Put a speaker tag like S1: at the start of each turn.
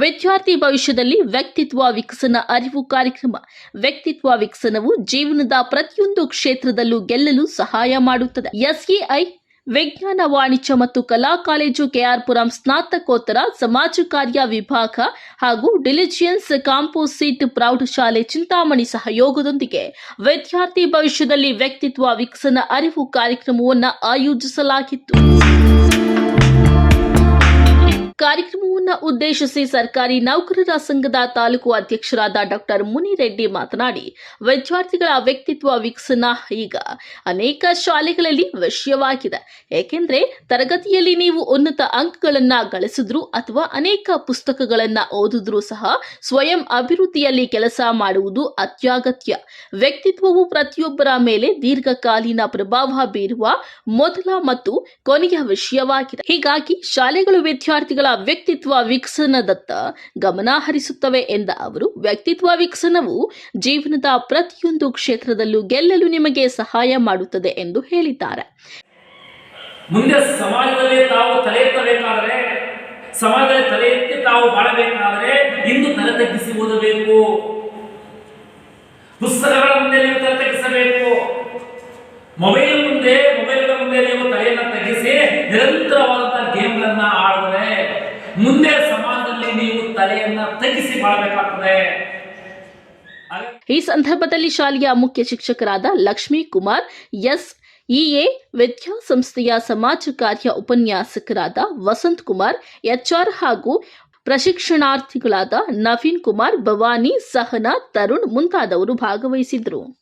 S1: ವಿದ್ಯಾರ್ಥಿ ಭವಿಷ್ಯದಲ್ಲಿ ವ್ಯಕ್ತಿತ್ವ ವಿಕಸನ ಅರಿವು ಕಾರ್ಯಕ್ರಮ, ವ್ಯಕ್ತಿತ್ವ ವಿಕಸನವು ಜೀವನದ ಪ್ರತಿಯೊಂದು ಕ್ಷೇತ್ರದಲ್ಲೂ ಗೆಲ್ಲಲು ಸಹಾಯ ಮಾಡುತ್ತದೆ. ಎಸ್ಇಐ ವಿಜ್ಞಾನ, ವಾಣಿಜ್ಯ ಮತ್ತು ಕಲಾ ಕಾಲೇಜು ಕೆಆರ್ಪುರಂ ಸ್ನಾತಕೋತ್ತರ ಸಮಾಜ ಕಾರ್ಯ ವಿಭಾಗ ಹಾಗೂ ಡಿಲಿಜಿಯನ್ಸ್ ಕಾಂಪೋಸಿಟ್ ಪ್ರೌಢಶಾಲೆ ಚಿಂತಾಮಣಿ ಸಹಯೋಗದೊಂದಿಗೆ ವಿದ್ಯಾರ್ಥಿ ಭವಿಷ್ಯದಲ್ಲಿ ವ್ಯಕ್ತಿತ್ವ ವಿಕಸನ ಅರಿವು ಕಾರ್ಯಕ್ರಮವನ್ನು ಆಯೋಜಿಸಲಾಗಿತ್ತು. ಉದ್ದೇಶಿಸಿ ಸರ್ಕಾರಿ ನೌಕರರ ಸಂಘದ ತಾಲೂಕು ಅಧ್ಯಕ್ಷರಾದ ಡಾಕ್ಟರ್ ಮುನಿರೆಡ್ಡಿ ಮಾತನಾಡಿ, ವಿದ್ಯಾರ್ಥಿಗಳ ವ್ಯಕ್ತಿತ್ವ ವಿಕಸನ ಈಗ ಅನೇಕ ಶಾಲೆಗಳಲ್ಲಿ ವಿಷಯವಾಗಿದೆ ಏಕೆಂದರೆ ತರಗತಿಯಲ್ಲಿ ನೀವು ಉನ್ನತ ಅಂಕಗಳನ್ನು ಗಳಿಸಿದ್ರು ಅಥವಾ ಅನೇಕ ಪುಸ್ತಕಗಳನ್ನು ಓದಿದ್ರೂ ಸಹ ಸ್ವಯಂ ಅಭಿವೃದ್ಧಿಯಲ್ಲಿ ಕೆಲಸ ಮಾಡುವುದು ಅತ್ಯಗತ್ಯ. ವ್ಯಕ್ತಿತ್ವವು ಪ್ರತಿಯೊಬ್ಬರ ಮೇಲೆ ದೀರ್ಘಕಾಲೀನ ಪ್ರಭಾವ ಬೀರುವ ಮೊದಲ ಮತ್ತು ಕೊನೆಯ ವಿಷಯವಾಗಿದೆ. ಹೀಗಾಗಿ ಶಾಲೆಗಳು ವಿದ್ಯಾರ್ಥಿಗಳ ವ್ಯಕ್ತಿತ್ವ ವಿಕಸನದತ್ತ ಗಮನ ಹರಿಸುತ್ತವೆ ಎಂದ ಅವರು, ವ್ಯಕ್ತಿತ್ವ ವಿಕಸನವು ಜೀವನದ ಪ್ರತಿಯೊಂದು ಕ್ಷೇತ್ರದಲ್ಲೂ ಗೆಲ್ಲಲು ನಿಮಗೆ ಸಹಾಯ ಮಾಡುತ್ತದೆ ಎಂದು ಹೇಳಿದ್ದಾರೆ.
S2: ಮುಂದೆ ಸಮಾಜದಲ್ಲಿ ತಾವು ತಲೆ ಎತ್ತಬೇಕಾದರೆ ಸಮಾಜದಲ್ಲಿ ತಲೆ ಎತ್ತಿ ತಾವು ಬಾಳಬೇಕಾದರೆ ಇಂದು ತಲೆ ತಗ್ಗಿಸಿ ಓದಬೇಕು. ಪುಸ್ತಕಗಳ ಮುಂದೆ ನೀವು ತಲೆ ತಗ್ಗಿಸಬೇಕು. ಮೊಬೈಲ್ ಮುಂದೆ, ಮೊಬೈಲ್ಗಳ ಮುಂದೆ ನೀವು ತಲೆಯನ್ನು ತಗ್ಗಿಸಿ ನಿರಂತರವಾದಂತಹ ಗೇಮ್ಗಳನ್ನ ಆಡಿದ್ರೆ ಮುಂದೆ ಸಮಾಜದಲ್ಲಿ ನೀವು ತಲೆಯನ್ನ ತಗ್ಗಿಸಿ ಮಾಡಬೇಕಾಗ್ತದೆ.
S1: ಈ ಸಂದರ್ಭದಲ್ಲಿ ಶಾಲೆಯ ಮುಖ್ಯ ಶಿಕ್ಷಕರಾದ ಲಕ್ಷ್ಮೀ ಕುಮಾರ್, ಎಸ್ ಇಎ ವಿದ್ಯಾಸಂಸ್ಥೆಯ ಸಮಾಜ ಕಾರ್ಯ ಉಪನ್ಯಾಸಕರಾದ ವಸಂತ್ ಕುಮಾರ್ ಎಚ್ಆರ್ ಹಾಗೂ ಪ್ರಶಿಕ್ಷಣಾರ್ಥಿಗಳಾದ ನವೀನ್ ಕುಮಾರ್ ಭವಾನಿ, ಸಹನಾ, ತರುಣ್ ಮುಂತಾದವರು ಭಾಗವಹಿಸಿದ್ರು